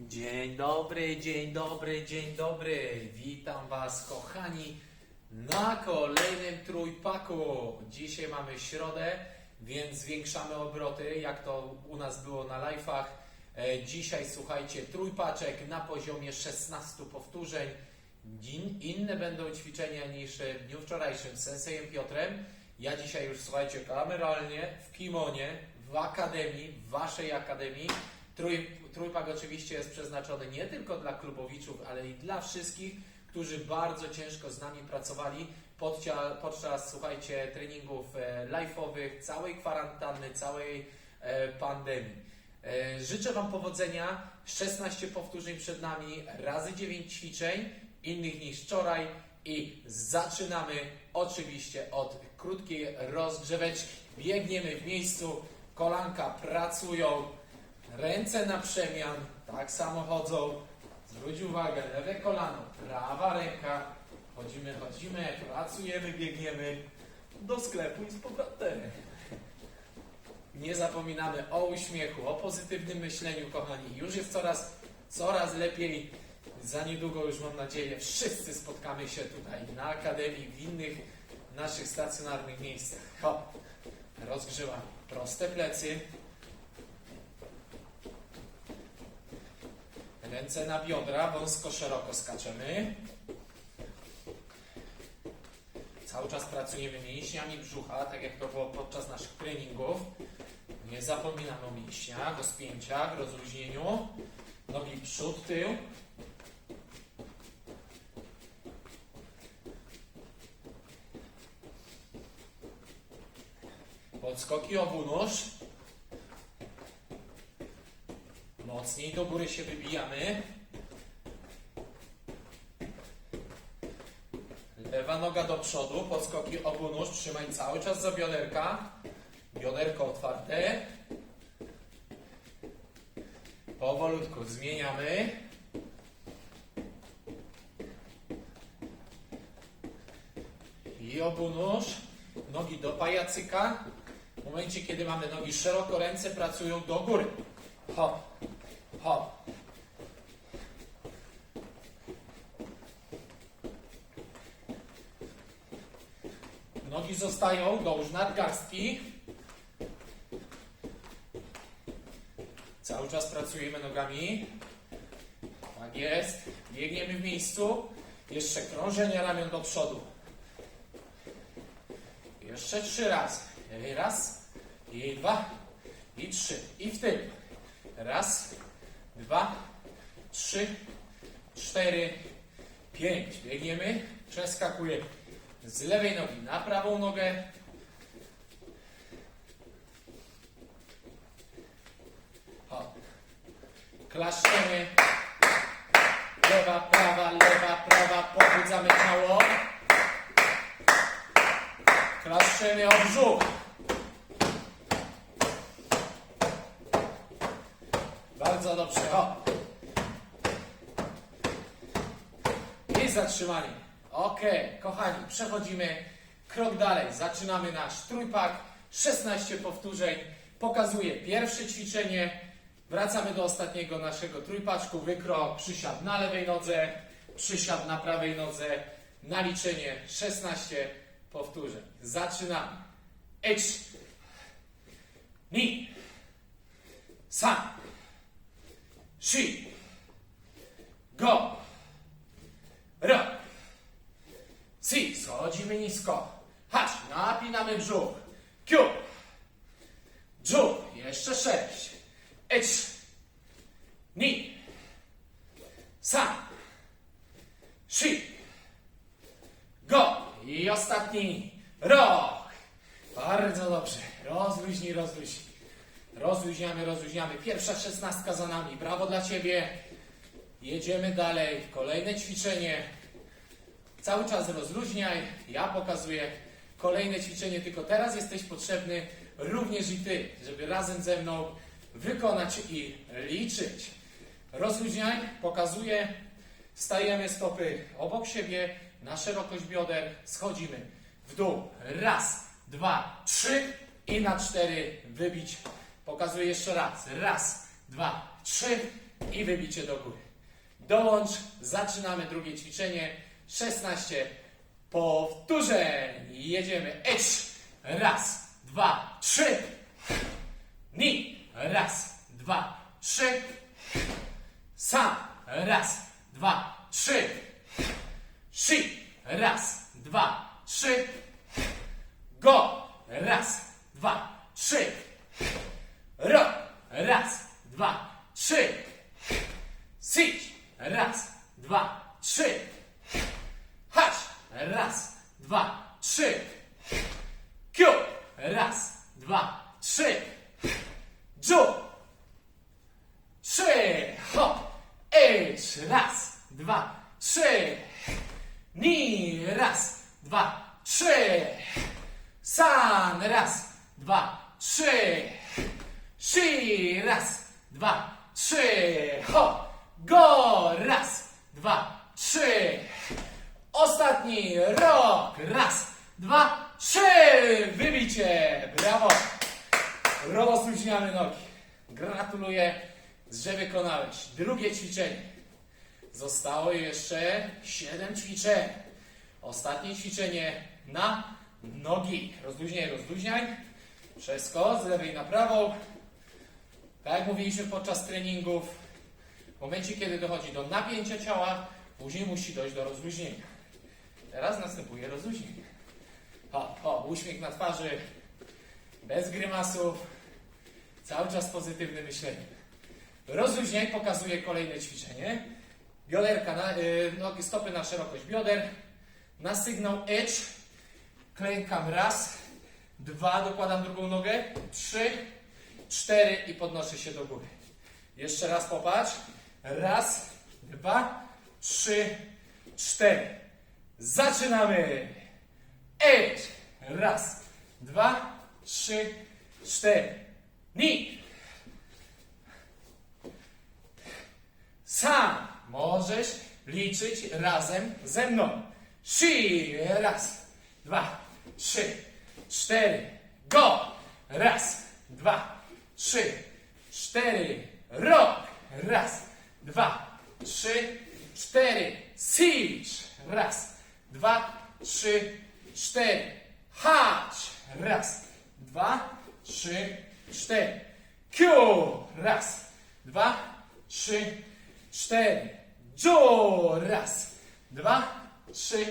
Dzień dobry, dzień dobry, dzień dobry. Witam Was, kochani, na kolejnym trójpaku. Dzisiaj mamy środę, więc zwiększamy obroty, jak to u nas było na live'ach. E, Dzisiaj, słuchajcie, trójpaczek na poziomie 16 powtórzeń. Inne będą ćwiczenia niż w dniu wczorajszym z Sensejem Piotrem. Ja dzisiaj już, słuchajcie, kameralnie, w kimonie, w akademii, w Waszej akademii. Trój, trójpak oczywiście jest przeznaczony nie tylko dla klubowiczów, ale i dla wszystkich, którzy bardzo ciężko z nami pracowali podczas, podczas słuchajcie, treningów e, live'owych, całej kwarantanny, całej e, pandemii. E, życzę Wam powodzenia. 16 powtórzeń przed nami, razy 9 ćwiczeń, innych niż wczoraj i zaczynamy oczywiście od krótkiej rozgrzeweczki. Biegniemy w miejscu, kolanka pracują, Ręce na przemian, tak samo chodzą. Zwróć uwagę, lewe kolano, prawa ręka. Chodzimy, chodzimy, pracujemy, biegniemy do sklepu i z powrotem. Nie zapominamy o uśmiechu, o pozytywnym myśleniu, kochani. Już jest coraz, coraz lepiej. Za niedługo już mam nadzieję, wszyscy spotkamy się tutaj na Akademii, w innych naszych stacjonarnych miejscach. Hop, rozgrzewamy. Proste plecy, Ręce na biodra, wąsko, szeroko skaczemy. Cały czas pracujemy mięśniami brzucha, tak jak to było podczas naszych treningów. Nie zapominamy o mięśniach, o spięciach, rozluźnieniu. Nogi przód, tył. Podskoki obu nóż. Mocniej do góry się wybijamy. Lewa noga do przodu, podskoki obu nóż, trzymaj cały czas za bioderka. Bioderko otwarte. Powolutku zmieniamy. I obu nóż, nogi do pajacyka. W momencie, kiedy mamy nogi szeroko, ręce pracują do góry. Hop, hop. Nogi zostają dołóż nadgarstki. Cały czas pracujemy nogami. Tak jest. Biegniemy w miejscu. Jeszcze krążenie ramion do przodu. Jeszcze trzy razy. Raz, i dwa, i trzy. I w tył. Raz, dwa, trzy, cztery, pięć. Biegniemy, przeskakujemy z lewej nogi na prawą nogę. Hop. Klaszczemy. Lewa, prawa, lewa, prawa. Pobudzamy ciało. Klaszczemy o brzuch. Bardzo dobrze. O. I zatrzymanie. Ok, kochani, przechodzimy krok dalej. Zaczynamy nasz trójpak. 16 powtórzeń. Pokazuję pierwsze ćwiczenie. Wracamy do ostatniego naszego trójpaczku. Wykrok, przysiad na lewej nodze, przysiad na prawej nodze. Na liczenie 16 powtórzeń. Zaczynamy. Idź. Ni. San. Shi. Go. Ro. Si. Schodzimy nisko. Hacz. Napinamy brzuch. Kiu. Dżu. Jeszcze sześć. Idź. Ni. San. Shi. Go. I ostatni. Rok. Bardzo dobrze. Rozluźnij, rozluźnij. Rozluźniamy, rozluźniamy. Pierwsza szesnastka za nami. Brawo dla Ciebie. Jedziemy dalej. Kolejne ćwiczenie. Cały czas rozluźniaj. Ja pokazuję kolejne ćwiczenie, tylko teraz jesteś potrzebny również i Ty, żeby razem ze mną wykonać i liczyć. Rozluźniaj, pokazuję. Stajemy stopy obok siebie, na szerokość bioder, schodzimy w dół. Raz, dwa, trzy i na cztery wybić. Pokazuję jeszcze raz. Raz, dwa, trzy i wybicie do góry. Dołącz, zaczynamy drugie ćwiczenie. 16 powtórzeń. Jedziemy. Ecz. Raz, dwa, trzy. Ni. Raz, dwa, trzy. Sam. Raz, dwa, trzy. Si. Raz, dwa, trzy. Go. Raz, dwa, trzy. Ro. Raz, dwa, trzy. Sić. Raz, dwa, trzy. Haś. Raz, dwa, trzy. Kiu. Raz, dwa, trzy. Dżu. Trzy. Hop. Ecz. Raz, dwa, trzy. Ni. Raz, dwa, trzy. San. Raz, dwa, trzy. Si. Raz, dwa, trzy. Hop. Go. Raz, dwa, trzy. Ostatni rok. Raz, dwa, trzy. Wybicie. Brawo. Rozluźniamy nogi. Gratuluję, że wykonałeś drugie ćwiczenie. Zostało jeszcze 7 ćwiczeń. Ostatnie ćwiczenie na nogi. Rozluźniaj, rozluźniaj. Wszystko z lewej na prawą. Tak jak mówiliśmy podczas treningów, w momencie kiedy dochodzi do napięcia ciała, później musi dojść do rozluźnienia. Teraz następuje rozluźnienie. O, o, uśmiech na twarzy, bez grymasów, cały czas pozytywne myślenie. Rozluźniaj pokazuje kolejne ćwiczenie. Bioderka, na, y, nogi, stopy na szerokość bioder. Na sygnał edge klękam raz, dwa, dokładam drugą nogę, trzy, cztery i podnoszę się do góry. Jeszcze raz popatrz. Raz, dwa, trzy, cztery. Zaczynamy. Edge. Raz, dwa, trzy, cztery. Ni. Sam możesz liczyć razem ze mną. Si. Raz, dwa, trzy, cztery. Go. Raz, dwa, trzy, cztery. Rok. Raz, dwa, trzy, cztery. Siege. Raz, dwa, trzy, cztery. Hacz. Raz, dwa, trzy, cztery. Q. Raz, dwa, trzy, cztery. Ju. Raz, dwa, trzy,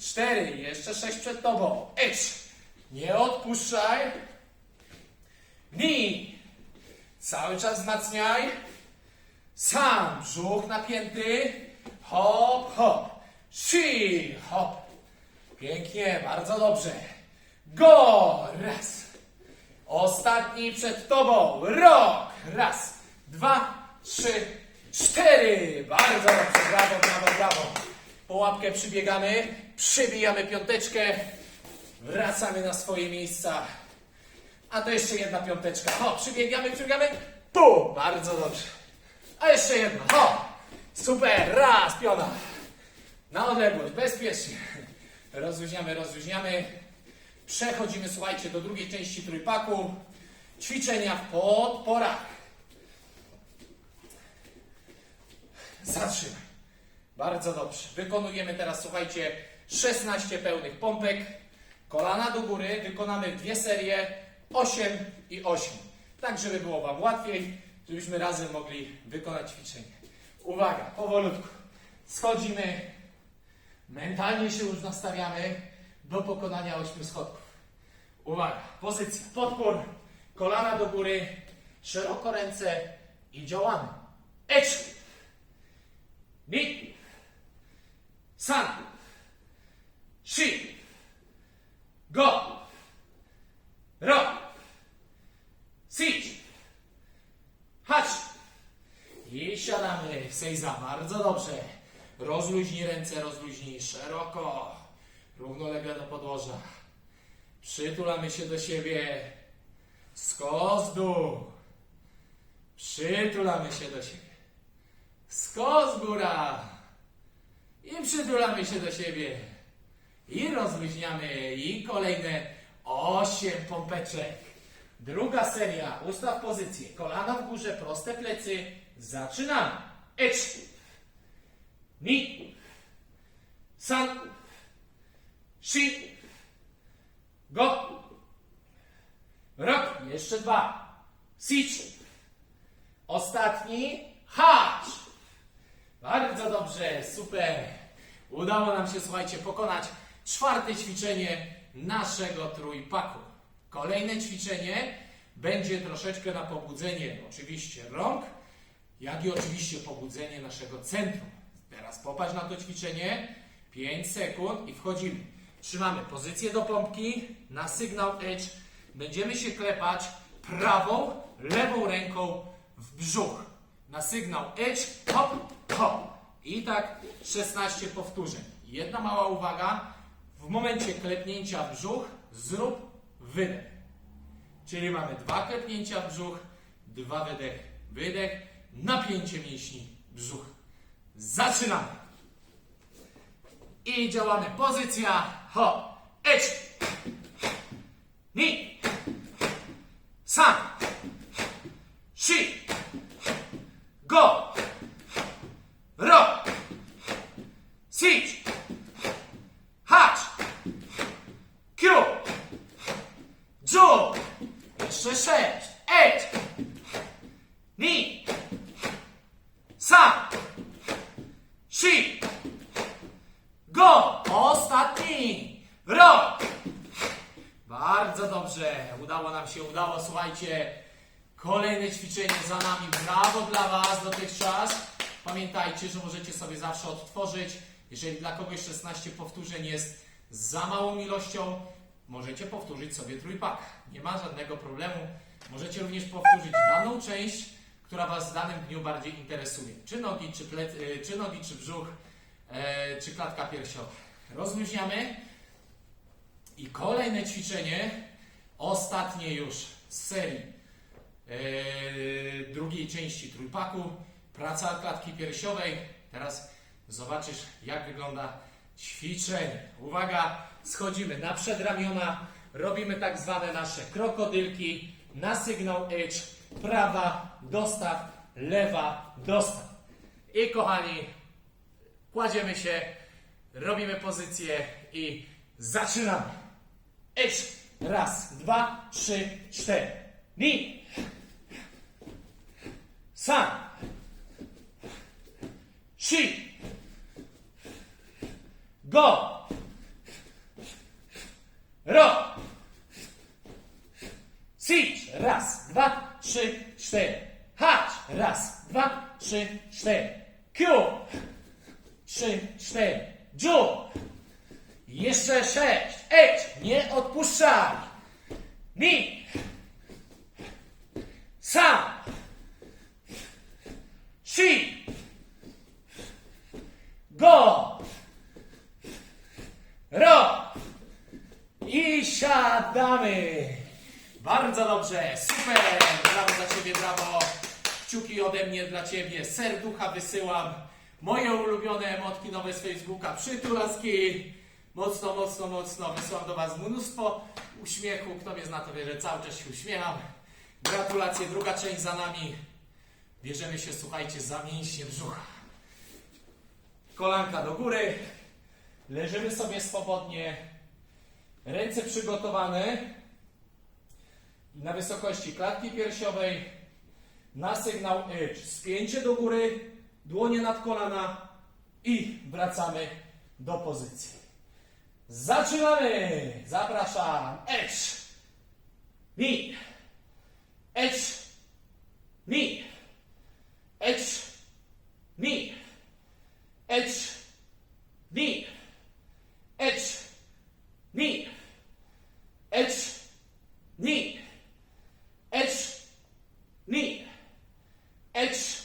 cztery. Jeszcze sześć przed tobą. Edge. Nie odpuszczaj. Ni. Cały czas wzmacniaj. Sam. Brzuch napięty. Hop, hop. Si. Hop. Pięknie, bardzo dobrze. Go. Raz. Ostatni przed tobą. Rok. Raz, dwa, trzy, cztery. Bardzo dobrze. Brawo, brawo, brawo. Po łapkę przybiegamy. Przybijamy piąteczkę. Wracamy na swoje miejsca. A to jeszcze jedna piąteczka. O, przybiegamy, przybiegamy. Pum. Bardzo dobrze. A jeszcze jedna. O, super. Raz, piona. Na odległość, bezpiecznie. Rozluźniamy, rozluźniamy. Przechodzimy, słuchajcie, do drugiej części trójpaku. Ćwiczenia w podporach. Zatrzymaj. Bardzo dobrze. Wykonujemy teraz, słuchajcie, 16 pełnych pompek. Kolana do góry. Wykonamy dwie serie 8 i 8. Tak, żeby było Wam łatwiej, żebyśmy razem mogli wykonać ćwiczenie. Uwaga, powolutku. Schodzimy. Mentalnie się już nastawiamy do pokonania 8 schodków. Uwaga, pozycja, podpór, kolana do góry, szeroko ręce i działamy. Eczki! 2 3 4 5 6 7 8 i siadamy. Sejza, bardzo dobrze. Rozluźnij ręce, rozluźnij szeroko. Równolegle do podłoża. Przytulamy się do siebie. Skos. Przytulamy się do siebie. Skos góra. I przytulamy się do siebie. I rozluźniamy. I kolejne osiem pompeczek. Druga seria. Ustaw pozycję. Kolana w górze, proste plecy. Zaczynamy. Edge. Ni. San. Shi. Go. Rok. Jeszcze dwa. Sich. Ostatni. Hacz. Bardzo dobrze, super. Udało nam się, słuchajcie, pokonać czwarte ćwiczenie naszego trójpaku. Kolejne ćwiczenie będzie troszeczkę na pobudzenie oczywiście rąk, jak i oczywiście pobudzenie naszego centrum. Teraz popatrz na to ćwiczenie. 5 sekund i wchodzimy. Trzymamy pozycję do pompki na sygnał edge. Będziemy się klepać prawą, lewą ręką w brzuch. Na sygnał edge, hop, hop. I tak 16 powtórzeń. Jedna mała uwaga. W momencie klepnięcia w brzuch zrób wydech. Czyli mamy dwa klepnięcia w brzuch, dwa wydechy. Wydech, napięcie mięśni brzuch. Zaczynamy. I działamy. Pozycja. Ho. Edge. Ni. San. Shi. Go. Ro. Sich. Hacz. Kyu. Ju. Jeszcze sześć. Edge. Ni. San. Shi. Go! Ostatni! Rok! Bardzo dobrze. Udało nam się, udało. Słuchajcie, kolejne ćwiczenie za nami. Brawo dla Was dotychczas. Pamiętajcie, że możecie sobie zawsze odtworzyć. Jeżeli dla kogoś 16 powtórzeń jest za małą ilością, możecie powtórzyć sobie trójpak. Nie ma żadnego problemu. Możecie również powtórzyć daną część, która Was w danym dniu bardziej interesuje. Czy nogi, czy, plec, y, czy, nogi, czy brzuch e, czy klatka piersiowa. Rozluźniamy. I kolejne ćwiczenie, ostatnie już z serii drugiej części trójpaku, praca klatki piersiowej. Teraz zobaczysz, jak wygląda ćwiczenie. Uwaga, schodzimy na przedramiona, robimy tak zwane nasze krokodylki, na sygnał edge, prawa, dostaw, lewa, dostaw. I kochani, Kładziemy się, robimy pozycję i zaczynamy. Edge. Raz, dwa, trzy, cztery. Ni. San. Shi. Go. Ro. Sich. Raz, dwa, trzy, cztery. Hacz. Raz, dwa, trzy, cztery. Q trzy, cztery. Dziób. Jeszcze sześć. Edź. Nie odpuszczaj. Ni. Sam. Si. Go. Ro. I siadamy. Bardzo dobrze. Super. Brawo dla Ciebie, brawo. Kciuki ode mnie dla Ciebie. Serducha wysyłam. Moje ulubione emotki nowe z Facebooka. Przytulaski. Mocno, mocno, mocno. Wysyłam do Was mnóstwo uśmiechu. Kto mnie zna, to wie, że cały czas się uśmiecham. Gratulacje. Druga część za nami. Bierzemy się, słuchajcie, za mięśnie brzucha. Kolanka do góry. Leżymy sobie swobodnie. Ręce przygotowane. Na wysokości klatki piersiowej. Na sygnał edge. Spięcie do góry. Dłonie nad kolana. I wracamy do pozycji. Zaczynamy! Zapraszam. Edge. Knee. Edge. Knee. Edge. Knee. Edge. Knee. Edge. Knee. It's neat. It's neat. It's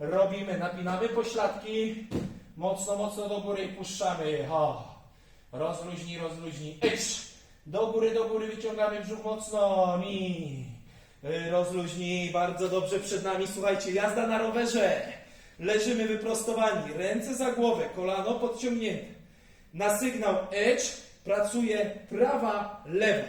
Robimy, napinamy pośladki. Mocno, mocno do góry i puszczamy. Ha. Rozluźnij, rozluźnij. Ecz. Do góry, do góry wyciągamy brzuch mocno. Ni. Y, Rozluźnij, bardzo dobrze przed nami. Słuchajcie, jazda na rowerze. Leżymy wyprostowani, ręce za głowę, kolano podciągnięte. Na sygnał edge pracuje prawa, lewa.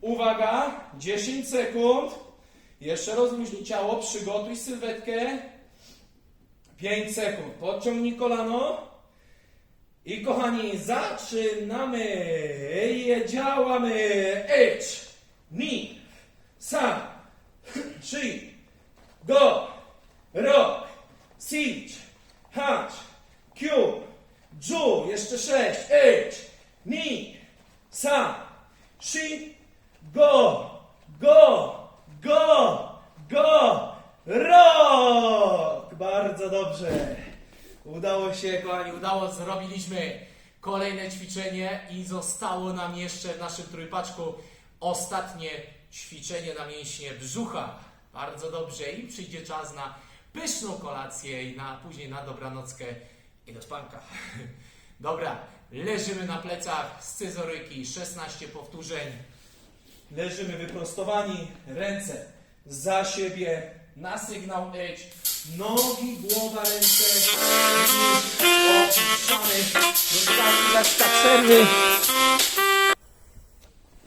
Uwaga, 10 sekund. Jeszcze rozluźnij ciało, przygotuj sylwetkę. 5 sekund. Podciągnij kolano. I kochani, zaczynamy. Działamy. Edge, ni, sam, trzy, go, rock, siege, hunch, cube, ju, jeszcze sześć, edge, ni, sam, trzy, go, go, go, go, rock. Bardzo dobrze. Udało się, kochani, Udało, zrobiliśmy kolejne ćwiczenie i zostało nam jeszcze w naszym trójpaczku ostatnie ćwiczenie na mięśnie brzucha. Bardzo dobrze i przyjdzie czas na pyszną kolację i na, później na dobranockę i do spanka. Dobra, leżymy na plecach, scyzoryki, 16 powtórzeń. Leżymy wyprostowani, ręce za siebie, na sygnał edge, nogi, głowa, ręce opuszczamy. Chwileczka przerwy.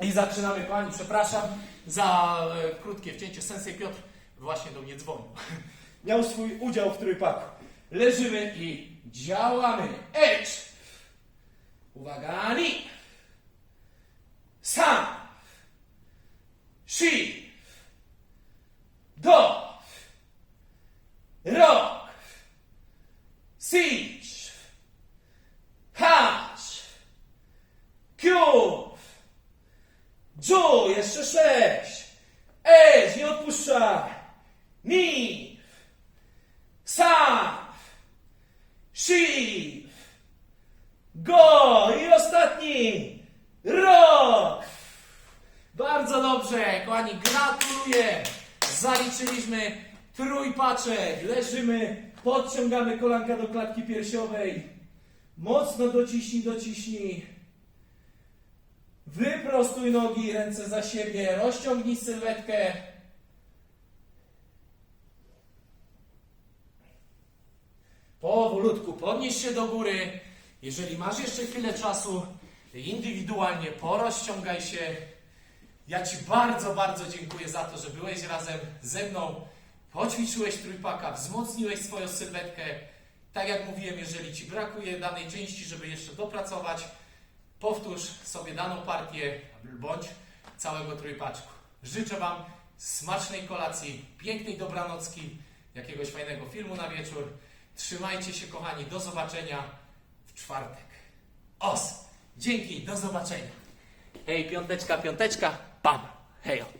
I zaczynamy, kochani, przepraszam za e, krótkie wcięcie. Sensei Piotr właśnie do mnie dzwonił. Miał swój udział w trójpaku. Leżymy i działamy. Edge. Uwaga, ni. Sam. Shi. Do. Rock. Siege. Hash. Cube. Ju, jeszcze sześć. Edge, nie odpuszczaj. Ni. Sam. Shiv. Go. I ostatni. Rock. Bardzo dobrze, kochani, gratuluję. Zaliczyliśmy trójpaczek. Leżymy, podciągamy kolanka do klatki piersiowej. Mocno dociśnij, dociśnij. Wyprostuj nogi, ręce za siebie. Rozciągnij sylwetkę. Powolutku podnieś się do góry. Jeżeli masz jeszcze chwilę czasu, indywidualnie porozciągaj się. Ja Ci bardzo, bardzo dziękuję za to, że byłeś razem ze mną, poćwiczyłeś trójpaka, wzmocniłeś swoją sylwetkę. Tak jak mówiłem, jeżeli Ci brakuje danej części, żeby jeszcze dopracować, powtórz sobie daną partię bądź całego trójpaczku. Życzę Wam smacznej kolacji, pięknej dobranocki, jakiegoś fajnego filmu na wieczór. Trzymajcie się, kochani, do zobaczenia w czwartek. Os! Dzięki, do zobaczenia. Hej, piąteczka, piąteczka, pam! Hejo!